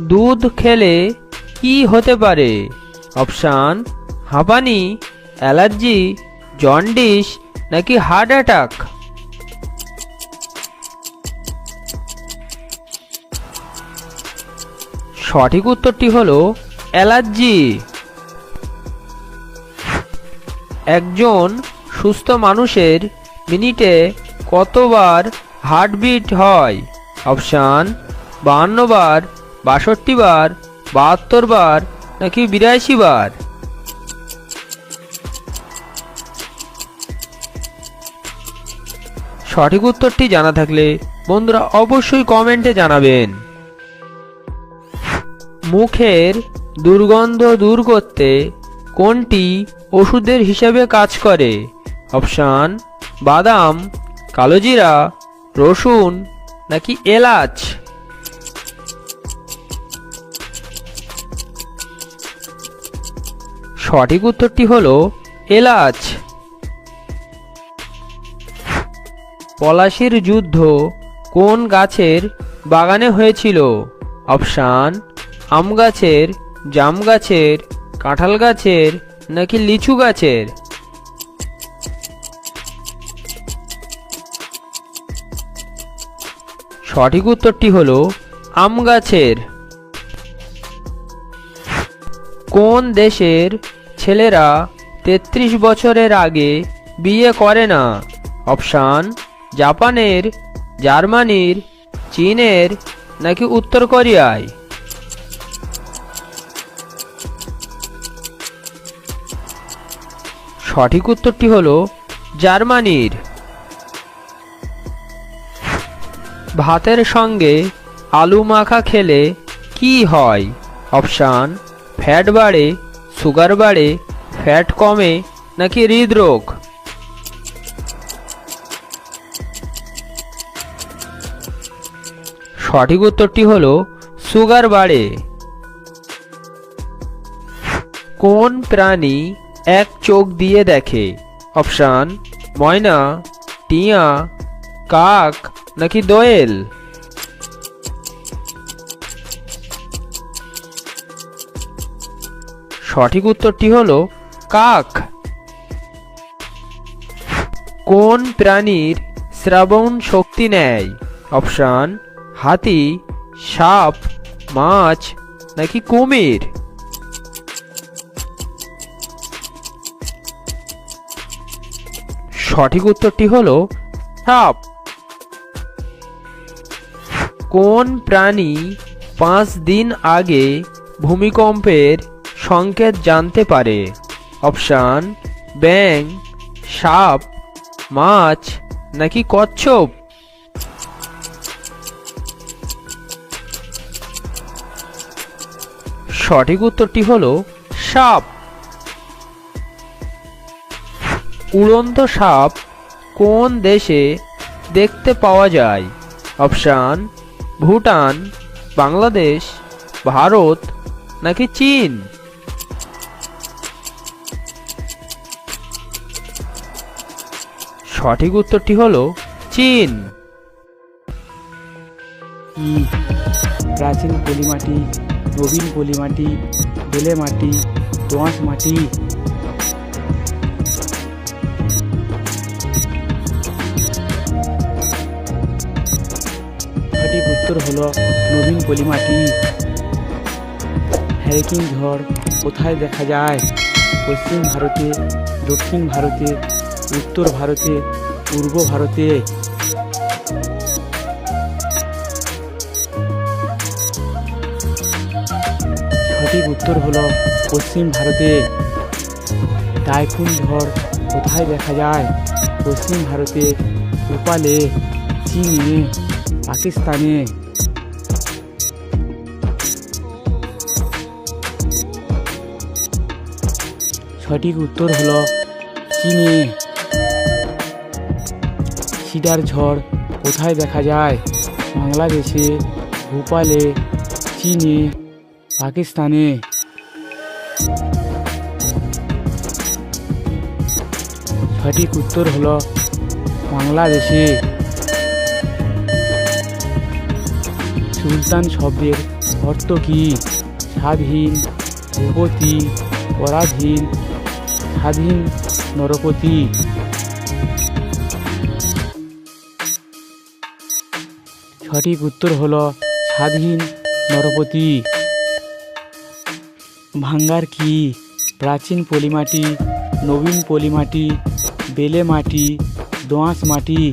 দুধ খেলে কি হতে পারে? অপশান, হাঁপানি, অ্যালার্জি, জন্ডিস নাকি হার্ট অ্যাটাক? সঠিক উত্তরটি হলো অ্যালার্জি। একজন সুস্থ মানুষের মিনিটে কতবার হার্টবিট হয়? অপশান, বাহান্ন বার বাষট্টি বার, বাহাত্তর বার, নাকি বিরাশি বার? সঠিক উত্তরটি জানা থাকলে বন্ধুরা অবশ্যই কমেন্টে জানাবেন। মুখের দুর্গন্ধ দূর করতে কোনটি ওষুধের হিসাবে কাজ করে? অপশান, বাদাম কালোজিরা রসুন, নাকি এলাচ? সঠিক উত্তরটি হলো এলাচ। পলাশির যুদ্ধ কোন গাছের বাগানে হয়েছিল? অপশান, আম গাছের, জাম গাছের, কাঁঠাল গাছের নাকি লিচু গাছের? সঠিক উত্তরটি হলো আম গাছের। কোন দেশের ছেলেরা তেত্রিশ বছরের আগে বিয়ে করে না। অপশান, জাপানের, জার্মানির, চীনের নাকি উত্তর কোরিয়ায়? সঠিক উত্তরটি হলো জার্মানির। ভাতের সঙ্গে আলু মাখা খেলে কি হয়? অপশান, ফ্যাট বাড়ে সুগার বাড়ে ফ্যাট কমে, নাকি হৃদরোগ? সঠিক উত্তরটি হলো, সুগার বাড়ে। কোন প্রাণী এক চোখ দিয়ে দেখে? অপশান, ময়না, টিয়া, কাক, নাকি দোয়েল? সঠিক উত্তরটি হলো কাক। কোন প্রাণীর শ্রাবণ শক্তি নেয়? অপশান, হাতি, সাপ, মাছ নাকি কুমির? সঠিক উত্তরটি হলো সাপ। কোন প্রাণী পাঁচ দিন আগে ভূমিকম্পের সংকেত জানতে পারে। অপশান ব্যাং সাপ, মাছ, নাকি কচ্ছপ? সঠিক উত্তরটি হলো সাপ। উড়ন্ত সাপ কোন দেশে দেখতে পাওয়া যায়? অপশান, ভুটান, বাংলাদেশ, ভারত, নাকি চীন? সঠিক উত্তরটি হলো চীন। প্রাচীন পলিমাটি, নবীন পলিমাটি, বেলে মাটি, দোঁয়াশ মাটি। উত্তর হলো নবীন পলিমাটি। হ্যারিকিন ঝড় কোথায় দেখা যায়? পশ্চিম ভারতে, দক্ষিণ ভারতে উত্তর ভারতে, পূর্ব ভারতে। সঠিক উত্তর হলো পশ্চিম ভারতে। টাইফুন ঝড় কোথায় দেখা যায়? পশ্চিম ভারতে, নেপালে, চীনে, পাকিস্তানে। সঠিক উত্তর হলো চীনে। সিডার ঝড় কোথায় দেখা যায়? বাংলাদেশে, ভোপালে, চীনে, পাকিস্তানে। সঠিক উত্তর হলো বাংলাদেশে। সুলতান শব্দের অর্থ কি? স্বাধীন ভূপতি পরাধীন, স্বাধীন নরপতি। সঠিক উত্তর হলো স্বাধীন নরপতি। ভাঙ্গার কি? প্রাচীন পলিমাটি, নবীন পলিমাটি, বেলে মাটি দোআঁশ মাটি।